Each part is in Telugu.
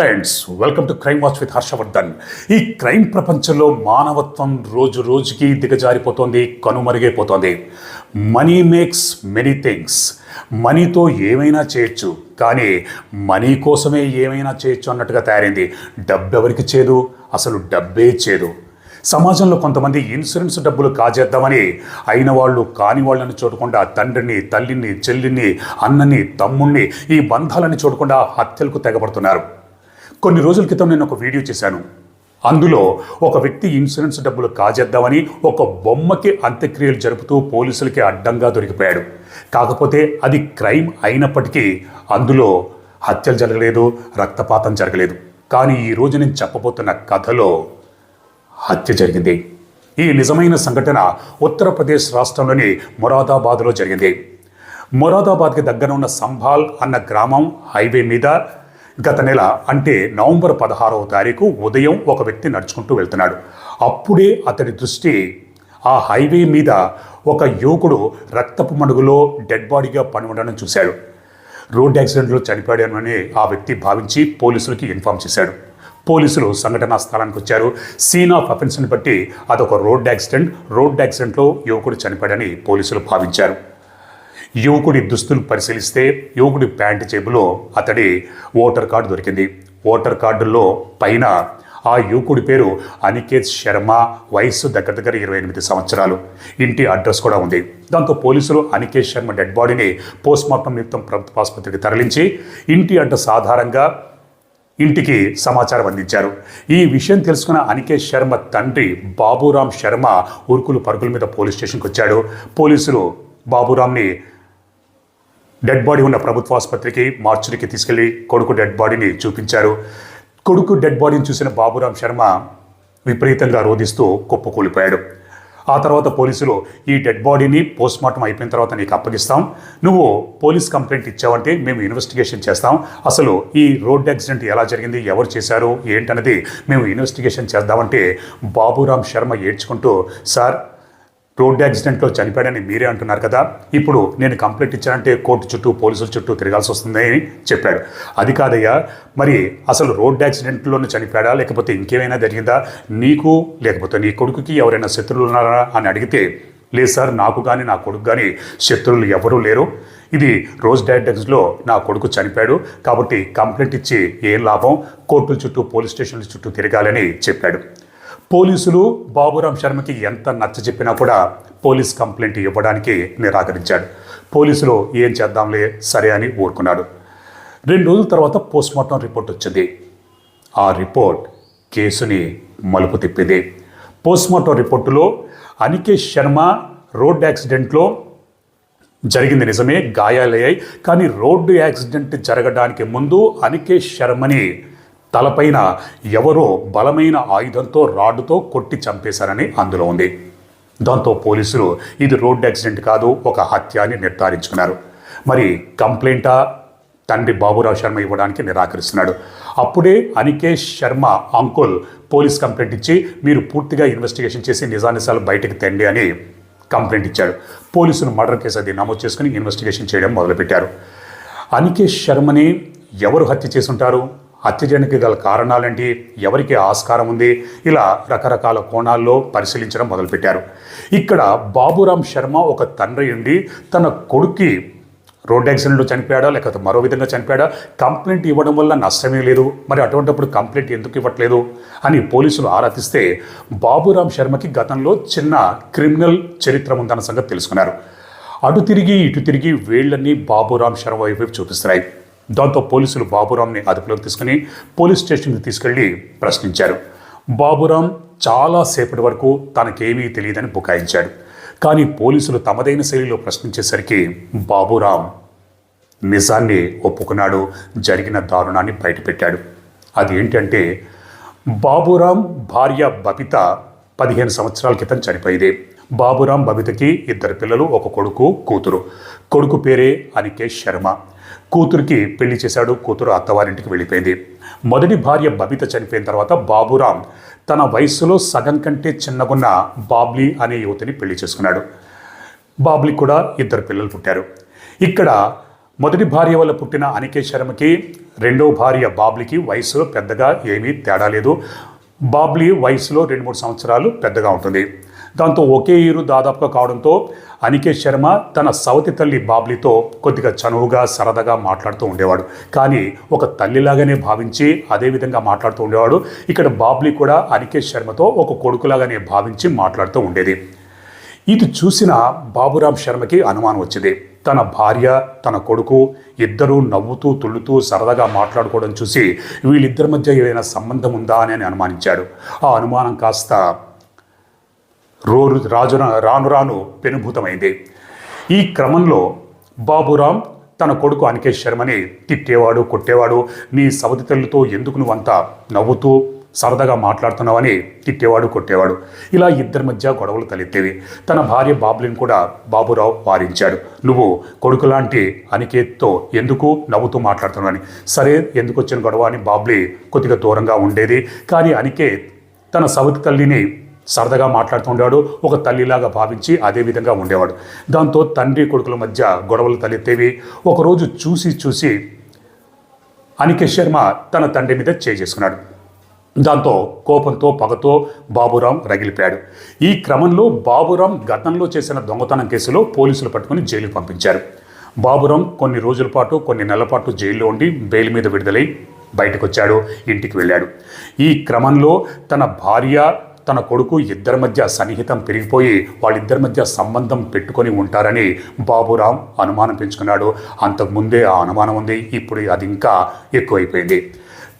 Friends welcome to crime watch with Harshavardhan ఈ క్రైమ్ ప్రపంచంలో మానవత్వం రోజు రోజుకి దిగజారిపోతోంది కనుమరుగైపోతోంది. మనీ మేక్స్ మెనీ థింగ్స్ మనీతో ఏమైనా చేయొచ్చు కానీ మనీ కోసమే ఏమైనా చేయొచ్చు అన్నట్టుగా తయారైంది. డబ్బు ఎవరికి చేదు? అసలు డబ్బే చేదు. సమాజంలో కొంతమంది ఇన్సూరెన్స్ డబ్బులు కాజేద్దామని అయిన వాళ్ళు కాని వాళ్ళని చూడకుండా తండ్రిని తల్లిని చెల్లిని అన్నని తమ్ముణ్ణి ఈ బంధాలని చూడకుండా హత్యలకు తెగబడుతున్నారు కొన్ని రోజుల క్రితం నేను ఒక వీడియో చేశాను. అందులో ఒక వ్యక్తి ఇన్సూరెన్స్ డబ్బులు కాజేద్దామని ఒక బొమ్మకి అంత్యక్రియలు జరుపుతూ పోలీసులకి అడ్డంగా దొరికిపోయాడు. కాకపోతే అది క్రైమ్ అయినప్పటికీ అందులో హత్యలు జరగలేదు రక్తపాతం జరగలేదు. కానీ ఈ రోజు నేను చెప్పబోతున్న కథలో హత్య జరిగింది. ఈ నిజమైన సంఘటన ఉత్తరప్రదేశ్ రాష్ట్రంలోని మొరాదాబాద్లో జరిగింది. మొరాదాబాద్కి దగ్గర ఉన్న సంభాల్ అన్న గ్రామం హైవే మీద గత నెల అంటే నవంబర్ పదహారవ తారీఖు ఉదయం ఒక వ్యక్తి నడుచుకుంటూ వెళ్తున్నాడు. అప్పుడే అతడి దృష్టి ఆ హైవే మీద ఒక యువకుడు రక్తపు మడుగులో డెడ్ బాడీగా పని ఉండడం చూశాడు. రోడ్ యాక్సిడెంట్లో చనిపోయాడని ఆ వ్యక్తి భావించి పోలీసులకి ఇన్ఫామ్ చేశాడు. పోలీసులు సంఘటనా స్థలానికి వచ్చారు. సీన్ ఆఫ్ అఫెన్స్ని బట్టి అదొక రోడ్ యాక్సిడెంట్. రోడ్ యాక్సిడెంట్లో యువకుడు చనిపోయాడని పోలీసులు భావించారు. యువకుడి దుస్తులు పరిశీలిస్తే యువకుడి ప్యాంటు జేబులో అతడి ఓటర్ కార్డు దొరికింది. ఓటర్ కార్డులో పైన ఆ యువకుడి పేరు అనికేత్ శర్మ వయస్సు దగ్గర దగ్గర ఇరవై ఎనిమిది సంవత్సరాలు. ఇంటి అడ్రస్ కూడా ఉంది. దాంతో పోలీసులు అనికేత్ శర్మ డెడ్ బాడీని పోస్ట్మార్టం నిమిత్తం ప్రభుత్వ ఆసుపత్రికి తరలించి ఇంటి అడ్రస్ ఆధారంగా ఇంటికి సమాచారం అందించారు. ఈ విషయం తెలుసుకున్న అనికేత్ శర్మ తండ్రి బాబురామ్ శర్మ ఉరుకులు పరుగుల మీద పోలీస్ స్టేషన్కి వచ్చాడు పోలీసులు బాబురామ్ని డెడ్ బాడీ ఉన్న ప్రభుత్వ ఆసుపత్రికి మార్చురికి తీసుకెళ్ళి కొడుకు డెడ్ బాడీని చూపించారు. కొడుకు డెడ్ బాడీని చూసిన బాబురామ్ శర్మ విపరీతంగా రోధిస్తూ కుప్పకూలిపోయాడు ఆ తర్వాత పోలీసులు ఈ డెడ్ బాడీని పోస్ట్మార్టం అయిపోయిన తర్వాత నీకు అప్పగిస్తాం. నువ్వు పోలీస్ కంప్లైంట్ ఇచ్చావంటే మేము ఇన్వెస్టిగేషన్ చేస్తాం. అసలు ఈ రోడ్ యాక్సిడెంట్ ఎలా జరిగింది ఎవరు చేశారు ఏంటన్నది మేము ఇన్వెస్టిగేషన్ చేద్దామంటే బాబురామ్ శర్మ ఏడ్చుకుంటూ సార్ రోడ్డు యాక్సిడెంట్లో చనిపోయాడని మీరే అంటున్నారు కదా. ఇప్పుడు నేను కంప్లైంట్ ఇచ్చానంటే కోర్టు చుట్టూ పోలీసుల చుట్టూ తిరగాల్సి వస్తుందని చెప్పాడు. అది కాదయ్యా మరి అసలు రోడ్ యాక్సిడెంట్లోనే చనిపోయాడా లేకపోతే ఇంకేమైనా జరిగిందా? నీకు లేకపోతే నీ కొడుకుకి ఎవరైనా శత్రువులు ఉన్నారా అని అడిగితే లేదు సార్ నాకు కానీ నా కొడుకు కానీ శత్రువులు ఎవరూ లేరు. ఇది రోజ్ డయాటెక్స్లో నా కొడుకు చనిపోయాడు. కాబట్టి కంప్లైంట్ ఇచ్చి ఏం లాభం? కోర్టుల చుట్టూ పోలీస్ స్టేషన్ల చుట్టూ తిరగాలని చెప్పాడు. పోలీసులు బాబురామ్ శర్మకి ఎంత నచ్చ చెప్పినా కూడా పోలీస్ కంప్లైంట్ ఇవ్వడానికి నిరాకరించాడు. పోలీసులు ఏం చేద్దాంలే సరే అని ఊరుకున్నాడు. రెండు రోజుల తర్వాత పోస్ట్మార్టం రిపోర్ట్ వచ్చింది. ఆ రిపోర్ట్ కేసుని మలుపు తిప్పింది. పోస్ట్మార్టం రిపోర్టులో అనికేష్ శర్మ రోడ్ యాక్సిడెంట్లో జరిగింది నిజమే గాయాలయ్యాయి. కానీ రోడ్డు యాక్సిడెంట్ జరగడానికి ముందు అనికేష్ శర్మని తలపైన ఎవరో బలమైన ఆయుధంతో రాడ్డుతో కొట్టి చంపేశారని అందులో ఉంది. దాంతో పోలీసులు ఇది రోడ్ యాక్సిడెంట్ కాదు ఒక హత్య అని నిర్ధారించుకున్నారు. మరి కంప్లైంటా తండ్రి బాబురావు శర్మ ఇవ్వడానికి నిరాకరిస్తున్నాడు. అప్పుడే Anikesh Sharma uncle police complaint ఇచ్చి మీరు పూర్తిగా ఇన్వెస్టిగేషన్ చేసి నిజానిజాలు బయటకు తెండి అని కంప్లైంట్ ఇచ్చాడు. పోలీసులు మర్డర్ కేసు అది నమోదు చేసుకుని ఇన్వెస్టిగేషన్ చేయడం మొదలుపెట్టారు. అనికేష్ శర్మని ఎవరు హత్య చేసుంటారు? అత్యజనికి గల కారణాలేంటి? ఎవరికి ఆస్కారం ఉంది? ఇలా రకరకాల కోణాల్లో పరిశీలించడం మొదలుపెట్టారు. ఇక్కడ బాబురామ్ శర్మ ఒక తండ్రి ఉండి తన కొడుక్కి రోడ్ యాక్సిడెంట్లో చనిపోయాడా? లేకపోతే మరో విధంగా చనిపోయాడా? కంప్లైంట్ ఇవ్వడం వల్ల నష్టమే లేదు. మరి అటువంటిప్పుడు కంప్లైంట్ ఎందుకు ఇవ్వట్లేదు? అని పోలీసులు ఆరాధిస్తే బాబురామ్ శర్మకి గతంలో చిన్న క్రిమినల్ చరిత్ర ఉందన్న సంగతి తెలుసుకున్నారు. అటు తిరిగి ఇటు తిరిగి వేళ్ళన్నీ బాబురామ్ శర్మ వైపు చూపిస్తున్నాయి. దాంతో పోలీసులు బాబురామ్ని అదుపులోకి తీసుకుని పోలీస్ స్టేషన్కి తీసుకెళ్ళి ప్రశ్నించారు. బాబురామ్ చాలా సేపటి వరకు తనకేమీ తెలియదని బుకాయించాడు. కానీ పోలీసులు తమదైన శైలిలో ప్రశ్నించేసరికి బాబురామ్ నిజాన్ని ఒప్పుకున్నాడు జరిగిన దారుణాన్ని బయటపెట్టాడు. అది ఏంటంటే బాబురామ్ భార్య బబిత పదిహేను సంవత్సరాల క్రితం చనిపోయింది. బాబురామ్ బబితకి ఇద్దరు పిల్లలు ఒక కొడుకు కూతురు. కొడుకు పేరే అనికేష్ శర్మ. కూతురికి పెళ్ళి చేశాడు కూతురు అత్తవారింటికి వెళ్ళిపోయింది. మొదటి భార్య బబిత చనిపోయిన తర్వాత బాబురామ్ తన వయస్సులో సగం కంటే చిన్నగున్న బాబ్లీ అనే యువతిని పెళ్ళి చేసుకున్నాడు. బాబ్లీ కూడా ఇద్దరు పిల్లలు పుట్టారు. ఇక్కడ మొదటి భార్య వల్ల పుట్టిన అనికేష్ శర్మకి రెండో భార్య బాబ్లీకి వయసులో పెద్దగా ఏమీ తేడా లేదు. బాబ్లీ వయసులో రెండు మూడు సంవత్సరాలు పెద్దగా ఉంటుంది. దాంతో ఒకే ఇరు దాదాపుగా కావడంతో అనికేత్ శర్మ తన సవతి తల్లి బాబ్లీతో కొద్దిగా చనువుగా సరదాగా మాట్లాడుతూ ఉండేవాడు. కానీ ఒక తల్లిలాగానే భావించి అదే విధంగా మాట్లాడుతూ ఉండేవాడు. ఇక్కడ బాబ్లీ కూడా అనికేత్ శర్మతో ఒక కొడుకులాగానే భావించి మాట్లాడుతూ ఉండేది. ఇది చూసిన బాబురాం శర్మకి అనుమానం వచ్చింది. తన భార్య తన కొడుకు ఇద్దరూ నవ్వుతూ తుళ్ళుతూ సరదాగా మాట్లాడుకోవడం చూసి వీళ్ళిద్దరి మధ్య ఏదైనా సంబంధం ఉందా అని అని అనుమానించాడు. ఆ అనుమానం కాస్త రోరు రాజున రాను రాను పెనుభూతమైంది. ఈ క్రమంలో బాబురాం తన కొడుకు అనికేష్ శర్మని తిట్టేవాడు కొట్టేవాడు. నీ సవతి తల్లితో ఎందుకు నువ్వంతా నవ్వుతూ సరదాగా మాట్లాడుతున్నావని తిట్టేవాడు కొట్టేవాడు. ఇలా ఇద్దరి మధ్య గొడవలు తలెత్తేవి. తన భార్య బాబులిని కూడా బాబురావు వారించాడు. నువ్వు కొడుకు లాంటి అనికేత్తో ఎందుకు నవ్వుతూ మాట్లాడుతున్నావని. సరే ఎందుకు వచ్చిన గొడవ అని బాబ్లీ కొద్దిగా దూరంగా ఉండేది. కానీ అనికేత్ తన సవతి తల్లిని సరదాగా మాట్లాడుతూ ఉండేవాడు. ఒక తల్లిలాగా భావించి అదే విధంగా ఉండేవాడు. దాంతో తండ్రి కొడుకుల మధ్య గొడవలు తలెత్తేవి. ఒకరోజు చూసి చూసి అనికేష్ శర్మ తన తండ్రి మీద చేసుకున్నాడు. దాంతో కోపంతో పగతో బాబురాం రగిలిపాడు ఈ క్రమంలో బాబురాం గతంలో చేసిన దొంగతనం కేసులో పోలీసులు పట్టుకుని జైలుకు పంపించారు. బాబురాం కొన్ని రోజుల పాటు కొన్ని నెలల పాటు జైల్లో ఉండి బెయిల్ మీద విడుదలై బయటకు వచ్చాడు ఇంటికి వెళ్ళాడు. ఈ క్రమంలో తన భార్య తన కొడుకు ఇద్దరి మధ్య సన్నిహితం పెరిగిపోయి వాళ్ళిద్దరి మధ్య సంబంధం పెట్టుకొని ఉంటారని బాబురాం అనుమానం పెంచుకున్నాడు. అంతకుముందే ఆ అనుమానం ఉంది ఇప్పుడు అది ఇంకా ఎక్కువైపోయింది.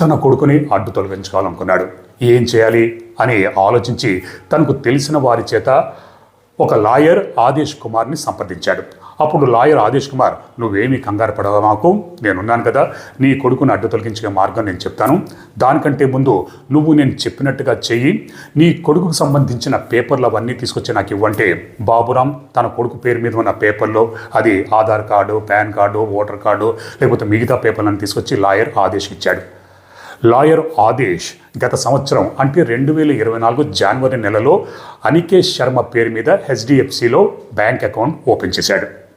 తన కొడుకుని అడ్డు తొలగించుకోవాలనుకున్నాడు. ఏం చేయాలి అని ఆలోచించి తనకు తెలిసిన వారి చేత ఒక లాయర్ ఆదేశ్ కుమార్ని సంప్రదించాడు. అప్పుడు లాయర్ ఆదేశ్ కుమార్ నువ్వేమీ కంగారు పడవా మాకు? నేనున్నాను కదా. నీ కొడుకును అడ్డు తొలగించే మార్గం నేను చెప్తాను. దానికంటే ముందు నువ్వు నేను చెప్పినట్టుగా చెయ్యి. నీ కొడుకుకు సంబంధించిన పేపర్లు అవన్నీ తీసుకొచ్చి నాకు ఇవ్వంటే బాబురాం తన కొడుకు పేరు మీద ఉన్న పేపర్లో అది Aadhaar card PAN card voter card లేకపోతే మిగతా పేపర్లను తీసుకొచ్చి లాయర్ ఆదేశ్ ఇచ్చాడు. లాయర్ ఆదేశ్ గత సంవత్సరం అంటే రెండు వేల ఇరవై నాలుగు జనవరి నెలలో అనికేష్ శర్మ పేరు మీద హెచ్డిఎఫ్సిలో బ్యాంక్ అకౌంట్ ఓపెన్ చేశాడు.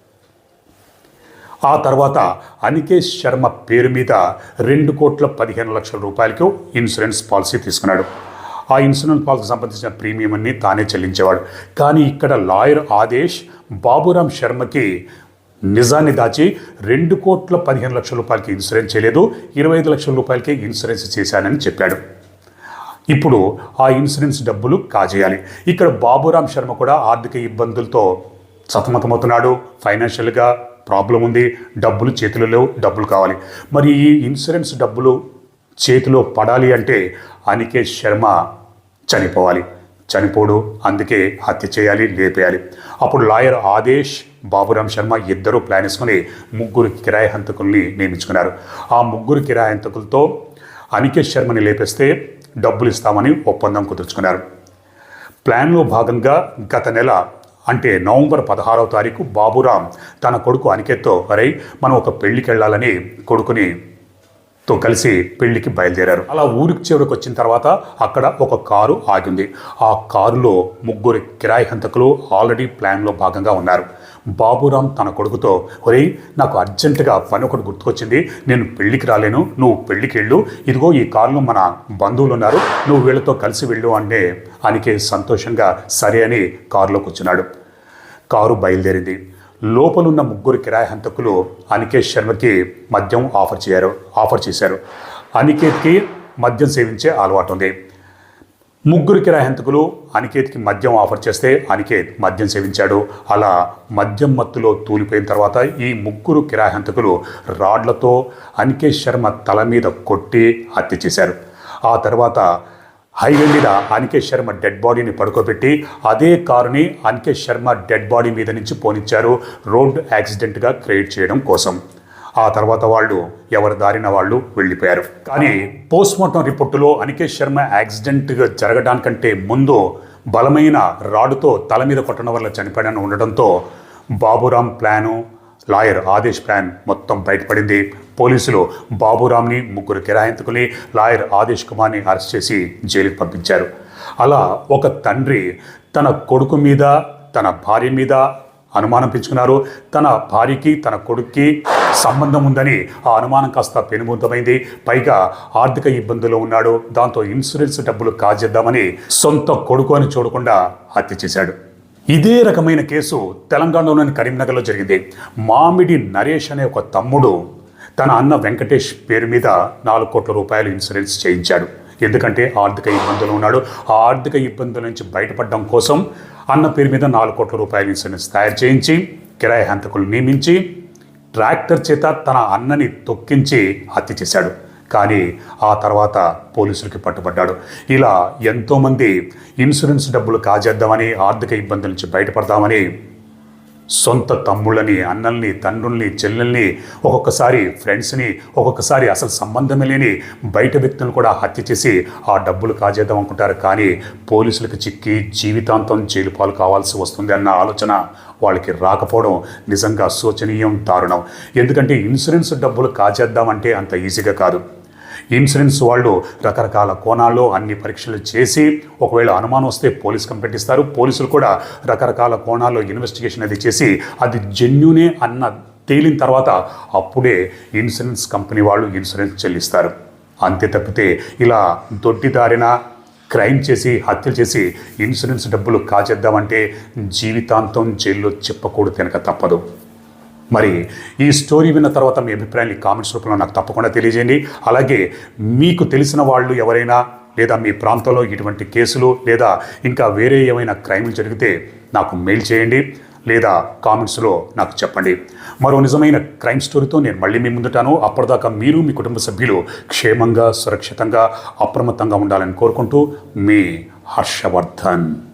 ఆ తర్వాత అనికేష్ శర్మ పేరు మీద రెండు కోట్ల పదిహేను లక్షల రూపాయలకు ఇన్సూరెన్స్ పాలసీ తీసుకున్నాడు. ఆ ఇన్సూరెన్స్ పాలసీకి సంబంధించిన ప్రీమియం అన్ని తానే చెల్లించేవాడు. కానీ ఇక్కడ లాయర్ ఆదేశ్ బాబురాం శర్మకి నిజాన్ని దాచి రెండు కోట్ల పదిహేను లక్షల రూపాయలకి ఇన్సూరెన్స్ చేయలేదు ఇరవై ఐదు లక్షల రూపాయలకి ఇన్సూరెన్స్ చేశానని చెప్పాడు. ఇప్పుడు ఆ ఇన్సూరెన్స్ డబ్బులు కాజేయాలి. ఇక్కడ బాబురాం శర్మ కూడా ఆర్థిక ఇబ్బందులతో సతమతమవుతున్నాడు. ఫైనాన్షియల్గా ప్రాబ్లం ఉంది డబ్బులు చేతిలో లేవు డబ్బులు కావాలి. మరి ఈ ఇన్సూరెన్స్ డబ్బులు చేతిలో పడాలి అంటే అనికేష్ శర్మ చనిపోవాలి. చనిపోడు అందుకే హత్య చేయాలి లేపేయాలి. అప్పుడు లాయర్ ఆదేశ్ బాబురాం శర్మ ఇద్దరు ప్లాన్ వేసుకుని ముగ్గురు కిరాయి హంతకుల్ని నియమించుకున్నారు. ఆ ముగ్గురు కిరాయి హంతకులతో అనికేష్ శర్మని లేపేస్తే డబ్బులు ఇస్తామని ఒప్పందం కుదుర్చుకున్నారు. ప్లాన్లో భాగంగా గత నెల అంటే నవంబర్ పదహారవ తారీఖు బాబురాం తన కొడుకు అనికేత్తో అరే మనం ఒక పెళ్ళికి వెళ్ళాలని కొడుకుని తో కలిసి పెళ్ళికి బయలుదేరారు. అలా ఊరికి చివరికి వచ్చిన తర్వాత అక్కడ ఒక కారు ఆగింది. ఆ కారులో ముగ్గురు కిరాయి హంతకులు ఆల్రెడీ ప్లాన్లో భాగంగా ఉన్నారు. బాబురాం తన కొడుకుతో ఒరేయ్ నాకు అర్జెంటుగా పని ఒకటి గుర్తుకొచ్చింది. నేను పెళ్ళికి రాలేను. నువ్వు పెళ్ళికి వెళ్ళు. ఇదిగో ఈ కారులో మన బంధువులు ఉన్నారు. నువ్వు వీళ్ళతో కలిసి వెళ్ళు అంటే అనికే సంతోషంగా సరే అని కారులో కూర్చున్నాడు. కారు బయలుదేరింది. లోపలున్న ముగ్గురు కిరాయి హంతకులు అనికేత్ శర్మకి మద్యం ఆఫర్ చేయారు ఆఫర్ చేశారు. అనికేత్కి మద్యం సేవించే అలవాటు ఉంది ముగ్గురు కిరాయి హంతకులు అనికేత్కి మద్యం ఆఫర్ చేస్తే అనికేత్ మద్యం సేవించాడు. అలా మద్యం మత్తులో తూలిపోయిన తర్వాత ఈ ముగ్గురు కిరాయి హంతకులు రాడ్లతో అనికేత్ శర్మ తల మీద కొట్టి హత్య చేశారు. ఆ తర్వాత హైవే మీద అనికేష్ శర్మ డెడ్ బాడీని పడుకోబెట్టి అదే కారుని అనికేష్ శర్మ డెడ్ బాడీ మీద నుంచి పోనిచ్చారు. రోడ్ యాక్సిడెంట్గా క్రియేట్ చేయడం కోసం. ఆ తర్వాత వాళ్ళు ఎవరు దారిన వాళ్ళు వెళ్ళిపోయారు. కానీ పోస్ట్మార్టం రిపోర్టులో అనికేష్ శర్మ యాక్సిడెంట్గా జరగడానికంటే ముందు బలమైన రాడుతో తల మీద కొట్టడం వల్ల చనిపోయాడని ఉండడంతో Baburam plan lawyer Adesh plan మొత్తం బయటపడింది. పోలీసులు బాబురామ్ని ముగ్గురు కిరాయింతుకుని లాయర్ ఆదేశ్ కుమార్ని అరెస్ట్ చేసి జైలుకి పంపించారు. అలా ఒక తండ్రి తన కొడుకు మీద తన భార్య మీద అనుమానం పెంచుకున్నారు. తన భార్యకి తన కొడుక్కి సంబంధం ఉందని ఆ అనుమానం కాస్త పెనుమూతమైంది పైగా ఆర్థిక ఇబ్బందుల్లో ఉన్నాడు. దాంతో ఇన్సూరెన్స్ డబ్బులు కాజేద్దామని సొంత కొడుకు అని చూడకుండా హత్య చేశాడు. ఇదే రకమైన కేసు తెలంగాణలోని కరీంనగర్లో జరిగింది. మామిడి నరేష్ అనే ఒక తమ్ముడు తన అన్న వెంకటేష్ పేరు మీద నాలుగు కోట్ల రూపాయలు ఇన్సూరెన్స్ చేయించాడు. ఎందుకంటే ఆర్థిక ఇబ్బందులు ఉన్నాడు. ఆ ఆర్థిక ఇబ్బందుల నుంచి బయటపడడం కోసం అన్న పేరు మీద నాలుగు కోట్ల రూపాయల ఇన్సూరెన్స్ తయారు చేయించి కిరాయి హంతకులు నియమించి ట్రాక్టర్ చేత తన అన్నని తొక్కించి హత్య చేశాడు. కానీ ఆ తర్వాత పోలీసులకి పట్టుబడ్డాడు. ఇలా ఎంతోమంది ఇన్సూరెన్స్ డబ్బులు కాజేద్దామని ఆర్థిక ఇబ్బందుల నుంచి బయటపడదామని సొంత తమ్ముళ్ళని అన్నల్ని తండ్రుల్ని చెల్లెల్ని ఒక్కొక్కసారి ఫ్రెండ్స్ని ఒక్కొక్కసారి అసలు సంబంధమే లేని బయట వ్యక్తులను కూడా హత్య చేసి ఆ డబ్బులు కాజేద్దాం అనుకుంటారు. కానీ పోలీసులకు చిక్కి జీవితాంతం జైలు పాలు కావాల్సి వస్తుంది అన్న ఆలోచన వాళ్ళకి రాకపోవడం నిజంగా శోచనీయం దారుణం. ఎందుకంటే ఇన్సూరెన్స్ డబ్బులు కాజేద్దామంటే అంత ఈజీగా కాదు. ఇన్సూరెన్స్ వాళ్ళు రకరకాల కోణాల్లో అన్ని పరీక్షలు చేసి ఒకవేళ అనుమానం వస్తే పోలీస్ కంప్లైంట్ ఇస్తారు. పోలీసులు కూడా రకరకాల కోణాల్లో ఇన్వెస్టిగేషన్ అది చేసి అది జెన్యునే అన్న తేలిన తర్వాత అప్పుడే ఇన్సూరెన్స్ కంపెనీ వాళ్ళు ఇన్సూరెన్స్ చెల్లిస్తారు. అంతే తప్పితే ఇలా దొడ్డిదారిన క్రైమ్ చేసి హత్యలు చేసి ఇన్సూరెన్స్ డబ్బులు కాజేద్దామంటే జీవితాంతం జైల్లో చెప్పకూడదు కనుక తప్పదు. మరి ఈ స్టోరీ విన్న తర్వాత మీ అభిప్రాయాన్ని కామెంట్స్ రూపంలో నాకు తప్పకుండా తెలియజేయండి. అలాగే మీకు తెలిసిన వాళ్ళు ఎవరైనా లేదా మీ ప్రాంతంలో ఇటువంటి కేసులు లేదా ఇంకా వేరే ఏమైనా క్రైమ్లు జరిగితే నాకు మెయిల్ చేయండి లేదా కామెంట్స్లో నాకు చెప్పండి. మరో నిజమైన క్రైమ్ స్టోరీతో నేను మళ్ళీ మీ ముందుటాను. అప్పటిదాకా మీరు మీ కుటుంబ సభ్యులు క్షేమంగా సురక్షితంగా అప్రమత్తంగా ఉండాలని కోరుకుంటూ మీ హర్షవర్ధన్.